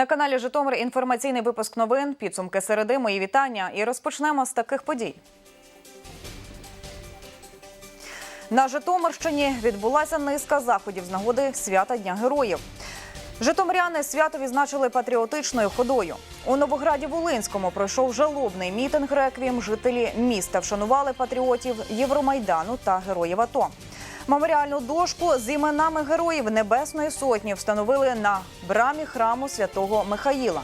На каналі Житомир інформаційний випуск новин. Підсумки середи. Мої вітання. І розпочнемо з таких подій. На Житомирщині відбулася низка заходів з нагоди свята Дня Героїв. Житомиряни свято відзначили патріотичною ходою. У Новограді Волинському пройшов жалобний мітинг реквієм. Жителі міста вшанували патріотів Євромайдану та героїв АТО. Меморіальну дошку з іменами героїв Небесної Сотні встановили на брамі храму святого Михаїла.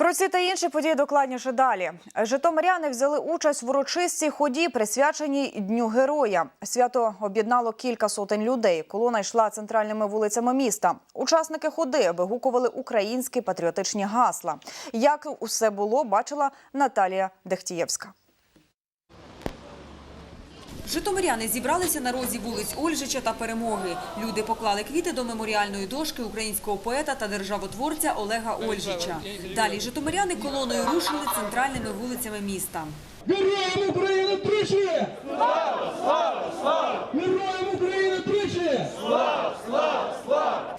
Про ці та інші події докладніше далі. Житомиряни взяли участь в урочистій ході, присвяченій Дню Героя. Свято об'єднало кілька сотень людей. Колона йшла центральними вулицями міста. Учасники ходи вигукували українські патріотичні гасла. Як усе було, бачила Наталія Дехтієвська. Житомиряни зібралися на розі вулиць Ольжича та Перемоги. Люди поклали квіти до меморіальної дошки українського поета та державотворця Олега Ольжича. Далі житомиряни колоною рушили центральними вулицями міста. Героям України тричі! Слава! Слава! Слава! Героям України тричі!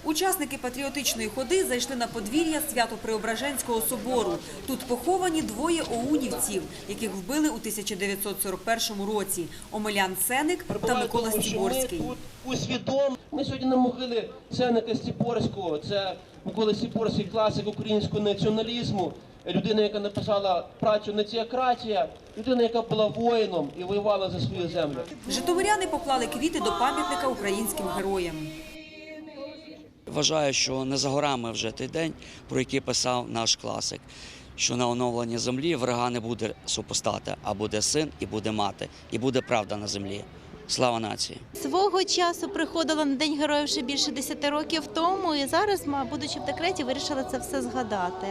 Учасники патріотичної ходи зайшли на подвір'я Свято-Преображенського собору. Тут поховані двоє оунівців, яких вбили у 1941 році – Омелян Сеник та Микола Стіборський. Ми усвідом. Ми сьогодні на могили Сенека Стіпорського. Це Микола Стіпорський, класик українського націоналізму. Людина, яка написала працю «Націократія», людина, яка була воїном і воювала за свою землю. Житомиряни поклали квіти до пам'ятника українським героям. Вважаю, що не за горами вже той день, про який писав наш класик, що на оновленні землі врага не буде супостата, а буде син і буде мати, і буде правда на землі. Слава нації! Свого часу приходила на День героїв ще більше 10 років тому, і зараз, будучи в декреті, вирішила це все згадати.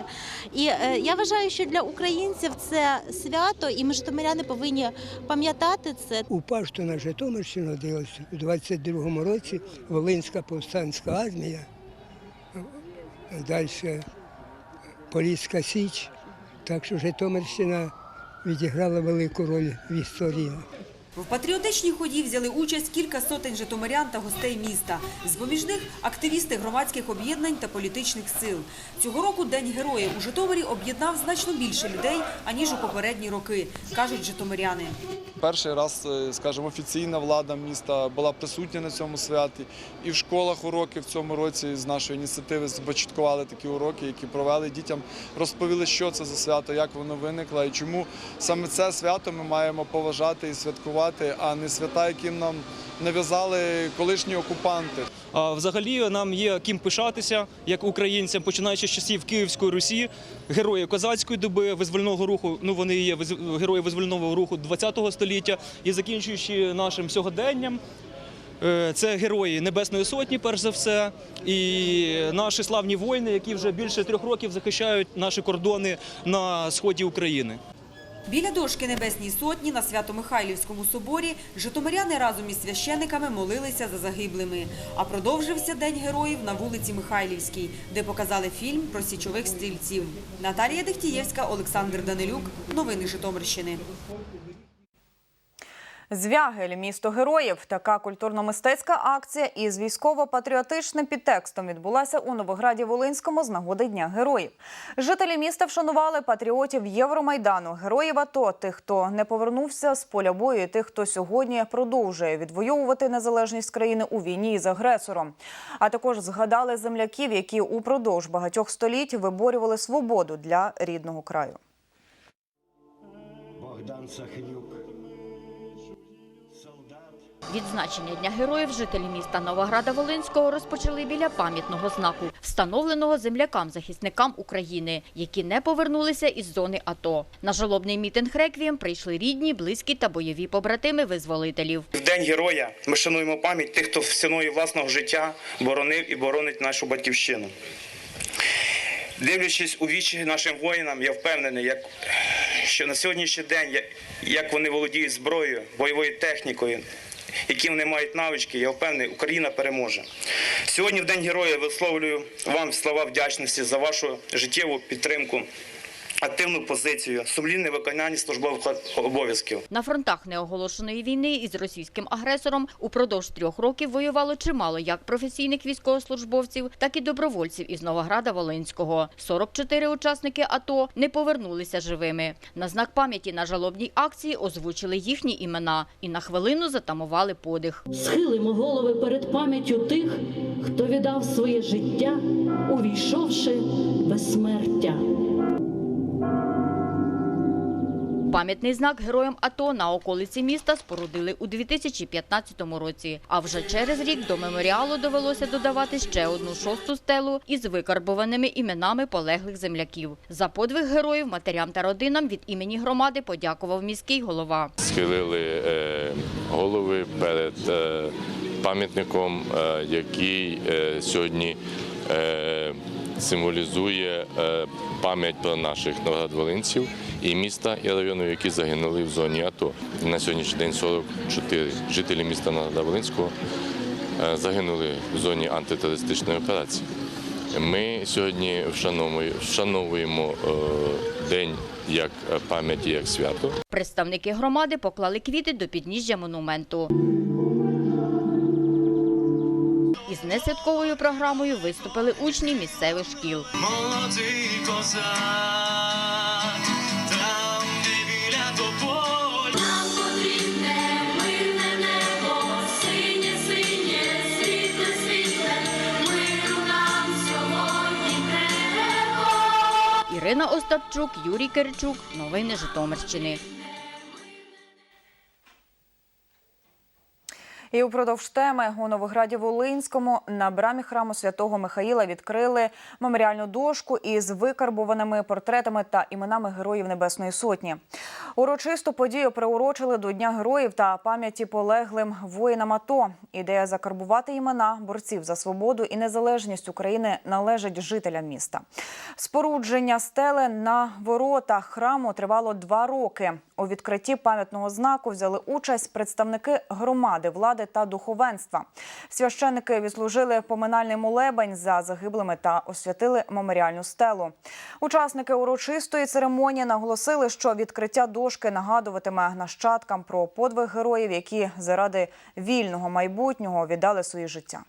І е, я вважаю, що для українців це свято, і ми житомиряни повинні пам'ятати це. Упав, що на Житомирщину дивився у 22-му році Волинська повстанська армія, далі Поліська Січ. Так що Житомирщина відіграла велику роль в історії. В патріотичній ході взяли участь кілька сотень житомирян та гостей міста. З-поміж них активісти громадських об'єднань та політичних сил. Цього року День героїв у Житомирі об'єднав значно більше людей, аніж у попередні роки, кажуть житомиряни. Перший раз, е, скажімо, офіційна влада міста була присутня на цьому святі. І в школах уроки в цьому році з нашої ініціативи започаткували такі уроки, які провели дітям, розповіли, що це за свято, як воно виникло і чому саме це свято ми маємо поважати і святкувати, а не свята, яким нам нав'язали колишні окупанти. А взагалі нам є ким пишатися як українцям, починаючи з часів Київської Русі, герої козацької доби, визвольного руху. Ну вони є герої визвольного руху ХХ століття і закінчуючи нашим сьогоденням. е, Це герої Небесної Сотні, перш за все, і наші славні воїни, які вже більше трьох років захищають наші кордони на сході України. Біля дошки Небесній Сотні на Свято-Михайлівському соборі житомиряни разом із священиками молилися за загиблими. А продовжився День героїв на вулиці Михайлівській, де показали фільм про січових стрільців. Наталія Дехтієвська, Олександр Данилюк. Новини Житомирщини. Звягель, місто героїв. Така культурно-мистецька акція із військово-патріотичним підтекстом відбулася у Новограді Волинському з нагоди Дня героїв. Жителі міста вшанували патріотів Євромайдану, героїв АТО, тих, хто не повернувся з поля бою, і тих, хто сьогодні продовжує відвоювати незалежність країни у війні із агресором. А також згадали земляків, які упродовж багатьох століть виборювали свободу для рідного краю. Богдан Сахнюк. Відзначення Дня героїв жителі міста Новограда Волинського розпочали біля пам'ятного знаку, встановленого землякам-захисникам України, які не повернулися із зони АТО. На жалобний мітинг реквієм прийшли рідні, близькі та бойові побратими визволителів. В День героя ми шануємо пам'ять тих, хто ціною власного життя боронив і боронить нашу батьківщину. Дивлячись у вічі нашим воїнам, я впевнений, як, що на сьогоднішній день, як вони володіють зброєю, бойовою технікою, які вони мають навички, я впевнений, Україна переможе. Сьогодні, в День героя, висловлюю вам слова вдячності за вашу життєву підтримку активну позицію, сумлінне виконання службових обов'язків. На фронтах неоголошеної війни із російським агресором упродовж трьох років воювало чимало як професійних військовослужбовців, так і добровольців із Новограда Волинського. 44 учасники АТО не повернулися живими. На знак пам'яті на жалобній акції озвучили їхні імена і на хвилину затамували подих. Схилимо голови перед пам'яттю тих, хто віддав своє життя, увійшовши безсмертя. Пам'ятний знак героям АТО на околиці міста спорудили у 2015 році. А вже через рік до меморіалу довелося додавати ще одну шосту стелу із викарбованими іменами полеглих земляків. За подвиг героїв матерям та родинам від імені громади подякував міський голова. схилили е, голови перед е, пам'ятником, е, який сьогодні символізує е, пам'ять про наших новоградволинців і міста і району, які загинули в зоні АТО. На сьогоднішній день 44 жителі міста Новоград-Волинського е, загинули в зоні антитерористичної операції. Ми сьогодні вшановуємо, е, день як пам'яті, як свято. Представники громади поклали квіти до підніжжя монументу. Із несвятковою програмою виступили учні місцевих шкіл. Молодий козак, там, де біля тополь. Нам потрібне мирне небо, синє, синє, світле, світле, миру нам сьогодні треба. Ірина Остапчук, Юрій Киричук. Новини Житомирщини. І упродовж теми у Новограді Волинському на брамі храму святого Михаїла відкрили меморіальну дошку із викарбованими портретами та іменами героїв Небесної Сотні. Урочисту подію приурочили до Дня героїв та пам'яті полеглим воїнам АТО. Ідея закарбувати імена борців за свободу і незалежність України належить жителям міста. Спорудження стели на воротах храму тривало два роки. У відкритті пам'ятного знаку взяли участь представники громади, влади та духовенства. Священники відслужили поминальний молебень за загиблими та освятили меморіальну стелу. Учасники урочистої церемонії наголосили, що відкриття дошки нагадуватиме нащадкам про подвиг героїв, які заради вільного майбутнього віддали свої життя.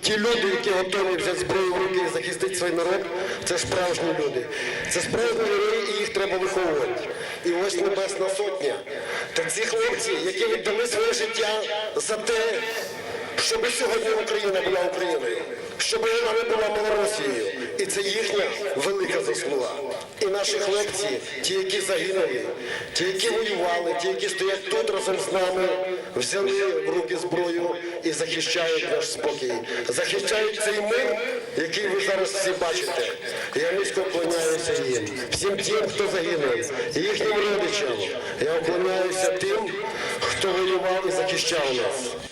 Ті люди, які готові взяти зброю в руки і захистити свій народ, це справжні люди. Це справжні герої, і їх треба виховувати. І ось Небесна Сотня. Та ці хлопці, які віддали своє життя за те, щоб сьогодні Україна була Україною, щоб вона не була Малоросією. І це їхня велика заслуга. І наші хлопці, ті, які загинули, ті, які воювали, ті, які стоять тут разом з нами, взяли в руки зброю і захищають наш спокій, захищають цей мир, який ви зараз всі бачите. Я низько вклоняюся їм, всім тим, хто загинув, їхнім родичам. Я вклоняюся тим, хто воював і захищав нас.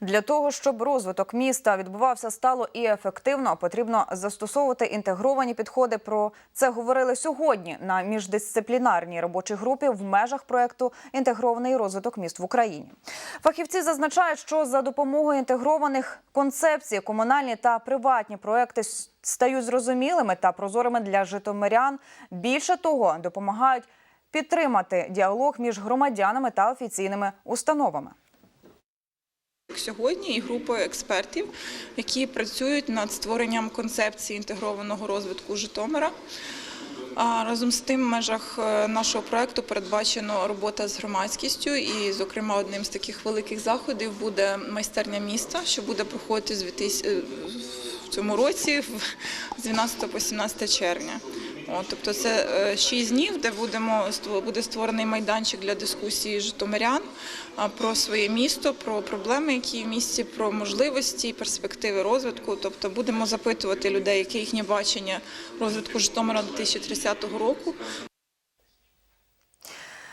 Для того, щоб розвиток міста відбувався стало і ефективно, потрібно застосовувати інтегровані підходи. Про це говорили сьогодні на міждисциплінарній робочій групі в межах проекту Інтегрований розвиток міст в Україні. Фахівці зазначають, що за допомогою інтегрованих концепцій комунальні та приватні проекти стають зрозумілими та прозорими для житомирян. Більше того, допомагають підтримати діалог між громадянами та офіційними установами. Сьогодні і групою експертів, які працюють над створенням концепції інтегрованого розвитку Житомира. Разом з тим, в межах е, нашого проекту передбачено робота з громадськістю, і, зокрема, одним з таких великих заходів буде майстерня міста, що буде проходити з 2000 е, в цьому році з 12 по 17 червня. Тобто це е, шість днів, де будемо буде створений майданчик для дискусії житомирян про своє місто, про проблеми, які в місті, про можливості, перспективи розвитку. Тобто будемо запитувати людей, яке їхнє бачення розвитку Житомира 2030 року.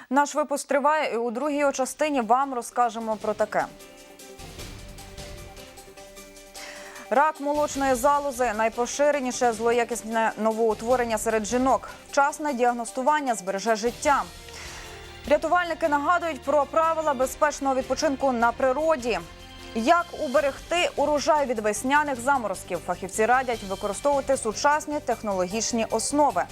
Наш випуск триває, і у другій частині вам розкажемо про таке. Рак молочної залози найпоширеніше злоякісне новоутворення серед жінок. Вчасне діагностування збереже життя. Рятувальники нагадують про правила безпечного відпочинку на природі. Як уберегти урожай від весняних заморозків? Фахівці радять використовувати сучасні технологічні основи.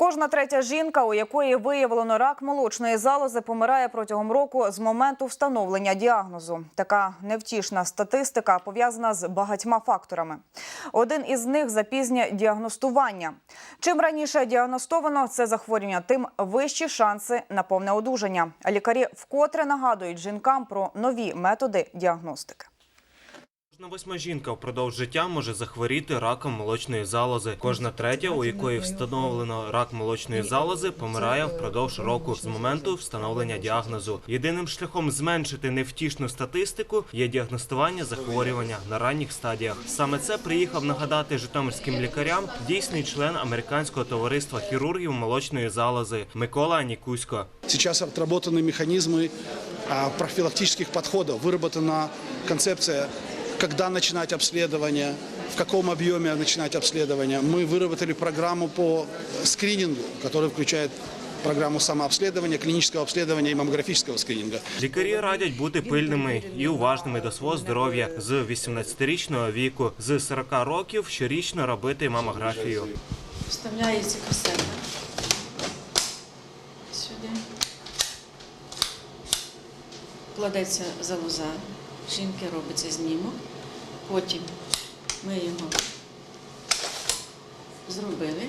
Кожна третя жінка, у якої виявлено рак молочної залози, помирає протягом року з моменту встановлення діагнозу. Така невтішна статистика пов'язана з багатьма факторами. Один із них запізнє діагностування. Чим раніше діагностовано це захворювання, тим вищі шанси на повне одужання. Лікарі вкотре нагадують жінкам про нові методи діагностики. Кожна восьма жінка впродовж життя може захворіти раком молочної залози. Кожна третя, у якої встановлено рак молочної залози, помирає впродовж року з моменту встановлення діагнозу. Єдиним шляхом зменшити невтішну статистику є діагностування захворювання на ранніх стадіях. Саме це приїхав нагадати житомирським лікарям дійсний член американського товариства хірургів молочної залози Микола Анікусько. Сейчас отработаны механизмы а, профилактических подходов, выработана концепция, когда начинать обследование, в каком объеме начинать обследование. Мы выработали программу по скринингу, которая включает программу самообследования, клинического обследования и маммографического скрининга. Лікарі радять бути пильними і уважними до свого здоров'я з 18-річного віку, з 40 років щорічно робити мамографію. Вставляється касета сюди. Кладеться залоза, жінки робиться знімок. Потім ми його зробили.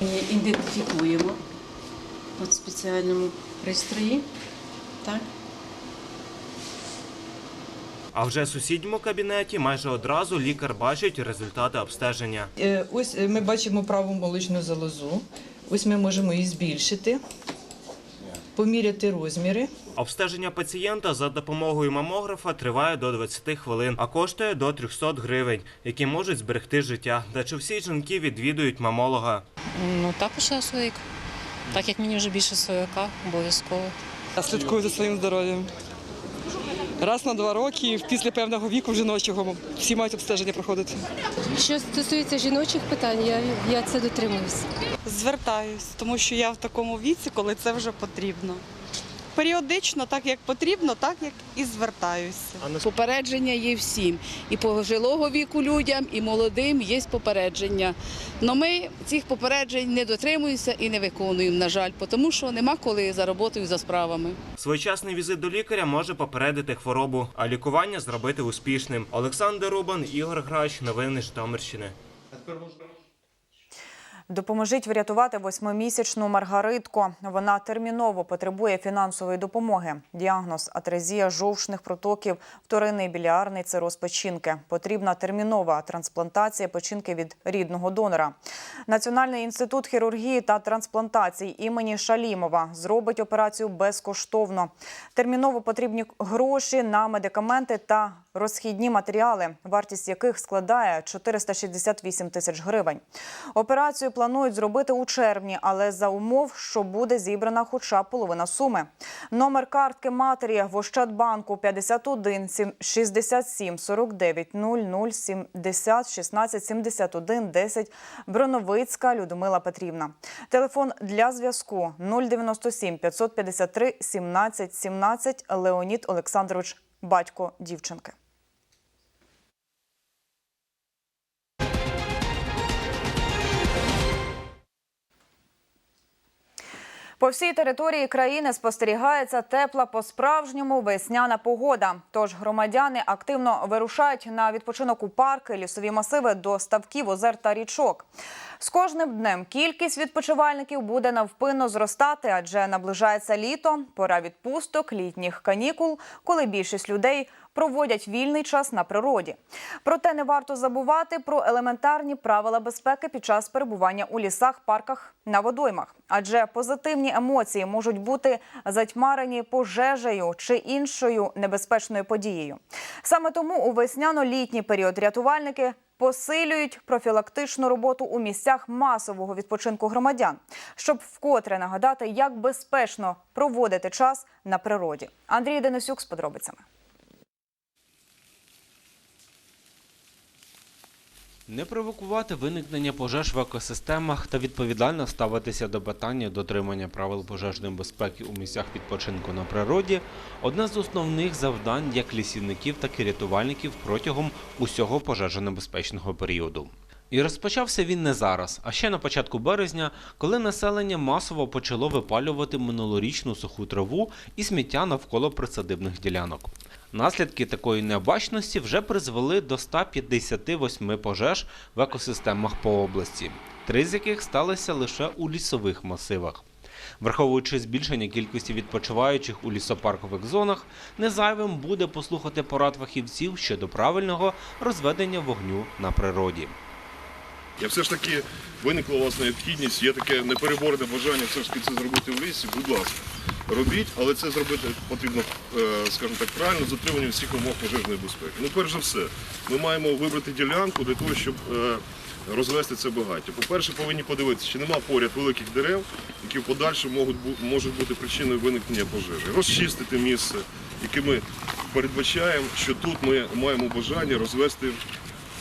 І ідентифікуємо от спеціальному пристрої. Так. А вже в сусідньому кабінеті майже одразу лікар бачить результати обстеження. Е, Ось е, ми бачимо праву молочну залозу. Ось ми можемо її збільшити, поміряти розміри. Обстеження пацієнта за допомогою мамографа триває до 20 хвилин, а коштує до 300 гривень, які можуть зберегти життя. Та чи всі жінки відвідують мамолога? Ну також я своїк. Так як мені вже більше 40, обов'язково. Я слідкую за своїм здоров'ям. Раз на два роки, після певного віку жіночого, всі мають обстеження проходити. Що стосується жіночих питань, я, я це дотримуюся. Звертаюсь, тому що я в такому віці, коли це вже потрібно. Періодично, так як потрібно, так як і звертаюся. Попередження є всім. І пожилого віку людям, і молодим є попередження. Але ми цих попереджень не дотримуємося і не виконуємо, на жаль, тому що нема коли за роботою, за справами. Своєчасний візит до лікаря може попередити хворобу, а лікування зробити успішним. Олександр Рубан, Ігор Грач, новини Житомирщини. Допоможіть врятувати восьмимісячну Маргаритку. Вона терміново потребує фінансової допомоги. Діагноз атрезія жовчних протоків, вторинний біліарний цироз печінки. Потрібна термінова трансплантація печінки від рідного донора. Національний інститут хірургії та трансплантацій імені Шалімова зробить операцію безкоштовно. Терміново потрібні гроші на медикаменти та розхідні матеріали, вартість яких складає 468 тисяч гривень. Операцію планують зробити у червні, але за умов, що буде зібрана хоча половина суми. Номер картки матері в Ощадбанку 51 сім- 67 49 00 70 16 71 10 Броновицька Людмила Петрівна. Телефон для зв'язку 097 553 17 17 Леонід Олександрович, батько дівчинки. По всій території країни спостерігається тепла по-справжньому весняна погода. Тож громадяни активно вирушають на відпочинок у парки, лісові масиви до ставків, озер та річок. З кожним днем кількість відпочивальників буде навпинно зростати, адже наближається літо, пора відпусток, літніх канікул, коли більшість людей проводять вільний час на природі. Проте не варто забувати про елементарні правила безпеки під час перебування у лісах, парках на водоймах, адже позитивні емоції можуть бути затьмарені пожежею чи іншою небезпечною подією. Саме тому у весняно-літній період рятувальники посилюють профілактичну роботу у місцях масового відпочинку громадян, щоб вкотре нагадати, як безпечно проводити час на природі. Андрій Денисюк з подробицями. Не провокувати виникнення пожеж в екосистемах та відповідально ставитися до питання дотримання правил пожежної безпеки у місцях відпочинку на природі одне з основних завдань як лісівників, так і рятувальників протягом усього пожежонебезпечного періоду. І розпочався він не зараз, а ще на початку березня, коли населення масово почало випалювати минулорічну суху траву і сміття навколо присадибних ділянок. Наслідки такої необачності вже призвели до 158 пожеж в екосистемах по області, три з яких сталися лише у лісових масивах. Враховуючи збільшення кількості відпочиваючих у лісопаркових зонах, незайвим буде послухати порад фахівців щодо правильного розведення вогню на природі. Я все ж таки виникла у вас необхідність, є таке непереборне бажання все ж таки це зробити в лісі, будь ласка, робіть, але це зробити потрібно, е, скажімо так, правильно, з дотриманням всіх вимог пожежної безпеки. Ну, перш за все, ми маємо вибрати ділянку для того, щоб е, розвести це багаття. По-перше, повинні подивитися, чи нема поряд великих дерев, які в подальшому можуть бути причиною виникнення пожежі. Розчистити місце, яке ми передбачаємо, що тут ми маємо бажання розвести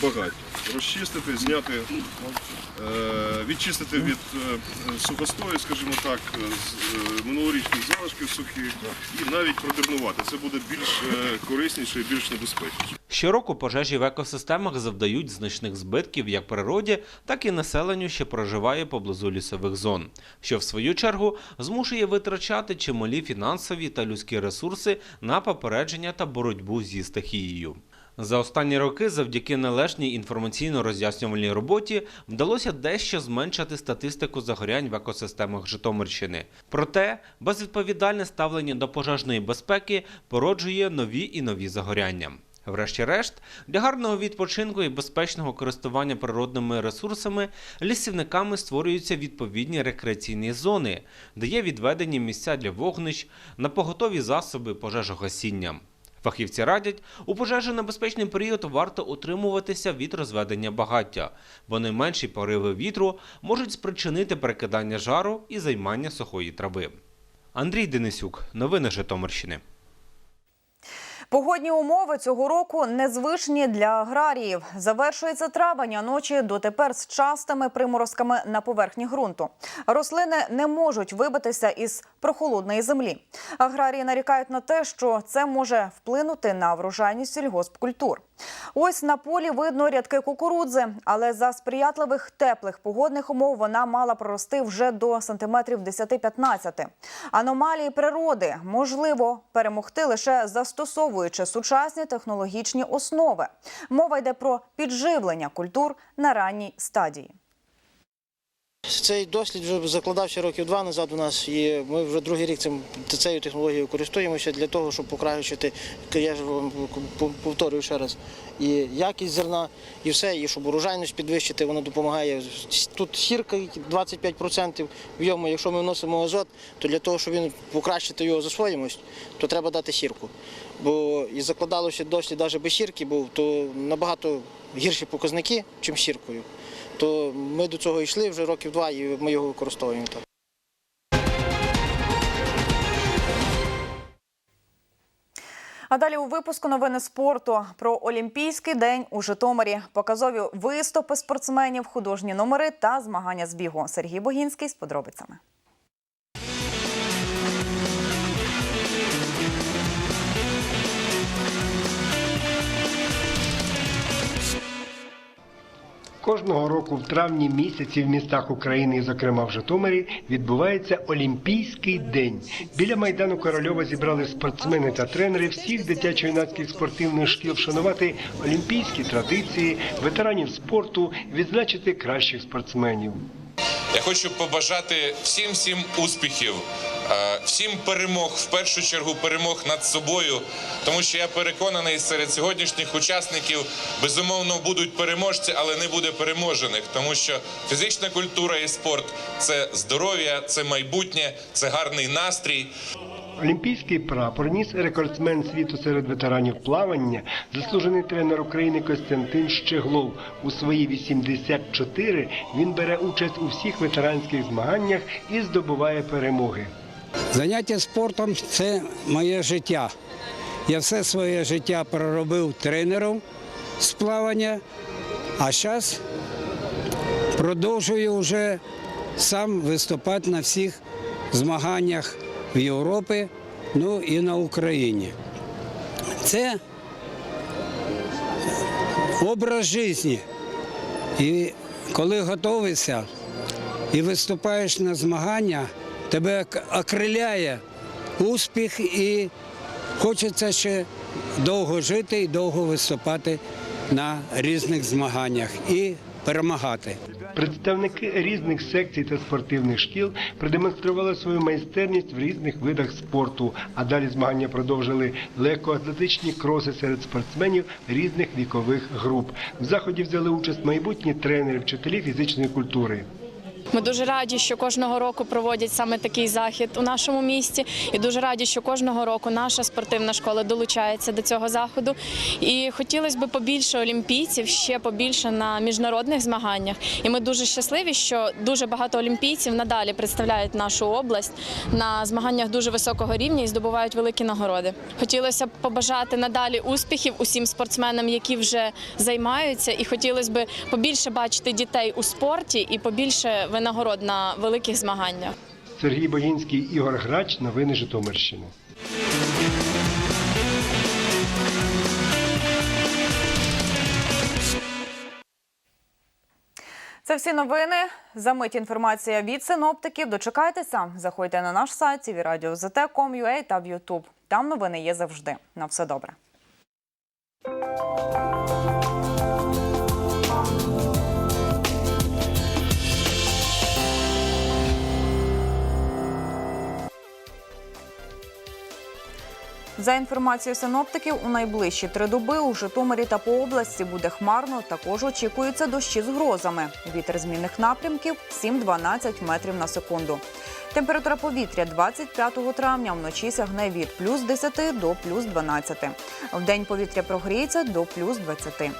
багаття. Розчистити, зняти, е, відчистити від е, сухостою, скажімо так, з е, минулорічних залишків сухих і навіть продернувати. Це буде більш корисніше і більш небезпечніше. Щороку пожежі в екосистемах завдають значних збитків як природі, так і населенню, що проживає поблизу лісових зон, що в свою чергу змушує витрачати чималі фінансові та людські ресурси на попередження та боротьбу зі стихією. За останні роки, завдяки належній інформаційно-роз'яснювальній роботі, вдалося дещо зменшити статистику загорянь в екосистемах Житомирщини. Проте безвідповідальне ставлення до пожежної безпеки породжує нові і нові загоряння. Врешті-решт, для гарного відпочинку і безпечного користування природними ресурсами лісівниками створюються відповідні рекреаційні зони, де є відведені місця для вогнищ, напоготові засоби пожежогасіння. Фахівці радять, у пожежонебезпечний період варто утримуватися від розведення багаття, бо найменші пориви вітру можуть спричинити перекидання жару і займання сухої трави. Андрій Денисюк, новини Житомирщини. Погодні умови цього року незвичні для аграріїв. Завершується травень, а ночі дотепер з частими приморозками на поверхні ґрунту. Рослини не можуть вибитися із прохолодної землі. Аграрії нарікають на те, що це може вплинути на врожайність сільгоспкультур. Ось на полі видно рядки кукурудзи, але за сприятливих теплих погодних умов вона мала прорости вже до сантиметрів 10-15. Аномалії природи можливо перемогти лише застосовуючи сучасні технологічні основи. Мова йде про підживлення культур на ранній стадії. Цей дослід вже закладався років два назад у нас, і ми вже другий рік цим цією технологією користуємося для того, щоб покращити, я ж вам повторюю ще раз, і якість зерна, і все, і щоб урожайність підвищити, воно допомагає. Тут сірка 25% в йому, якщо ми вносимо азот, то для того, щоб він покращити його засвоїмость, то треба дати сірку. Бо і закладалося дослід навіть без сірки, був, то набагато гірші показники, ніж сіркою то ми до цього йшли вже років два і ми його використовуємо. А далі у випуску новини спорту про Олімпійський день у Житомирі, показові виступи спортсменів, художні номери та змагання з бігу. Сергій Богінський з подробицями. Кожного року в травні місяці в містах України, зокрема в Житомирі, відбувається Олімпійський день. Біля майдану Корольова зібрали спортсмени та тренери всіх дитячо-юнацьких спортивних шкіл вшанувати олімпійські традиції, ветеранів спорту, відзначити кращих спортсменів. Я хочу побажати всім всім успіхів, всім перемог, в першу чергу перемог над собою, тому що я переконаний, серед сьогоднішніх учасників безумовно будуть переможці, але не буде переможених, тому що фізична культура і спорт це здоров'я, це майбутнє, це гарний настрій. Олімпійський прапор ніс рекордсмен світу серед ветеранів плавання, заслужений тренер України Костянтин Щеглов. У свої 84 він бере участь у всіх ветеранських змаганнях і здобуває перемоги. Заняття спортом це моє життя. Я все своє життя проробив тренером з плавання А зараз продовжую вже сам виступати на всіх змаганнях в Європі, ну і на Україні. Це образ життя. І коли готовишся і виступаєш на змагання, тебе ок- окриляє успіх і хочеться ще довго жити і довго виступати на різних змаганнях і перемагати. Представники різних секцій та спортивних шкіл продемонстрували свою майстерність в різних видах спорту. А далі змагання продовжили легкоатлетичні кроси серед спортсменів різних вікових груп. В заході взяли участь майбутні тренери, вчителі фізичної культури. Ми дуже раді, що кожного року проводять саме такий захід у нашому місті, і дуже раді, що кожного року наша спортивна школа долучається до цього заходу. І хотілося б побільше олімпійців, ще побільше на міжнародних змаганнях. І ми дуже щасливі, що дуже багато олімпійців надалі представляють нашу область на змаганнях дуже високого рівня і здобувають великі нагороди. Хотілося б побажати надалі успіхів усім спортсменам, які вже займаються, і хотілося б побільше бачити дітей у спорті і побільше винагород на великих змаганнях. Сергій Богінський, Ігор Грач. Новини Житомирщини. Це всі новини. Замить інформація від синоптиків. Дочекайтеся. Заходьте на наш сайт tvradio.zt.com.ua та в YouTube. Там новини є завжди. На все добре. За інформацією синоптиків, у найближчі три доби у Житомирі та по області буде хмарно. Також очікуються дощі з грозами. Вітер змінних напрямків 7-12 метрів на секунду. Температура повітря 25 травня вночі сягне від плюс 10 до плюс 12. В день повітря прогріється до плюс 20.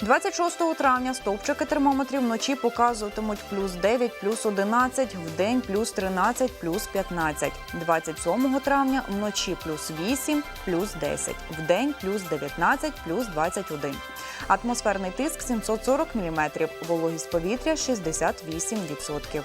26 травня стовпчики термометрів вночі показуватимуть плюс 9, плюс 11, в день плюс 13, плюс 15. 27 травня вночі плюс 8, плюс 10, в день плюс 19, плюс 21. Атмосферний тиск 740 мм, вологість повітря 68%.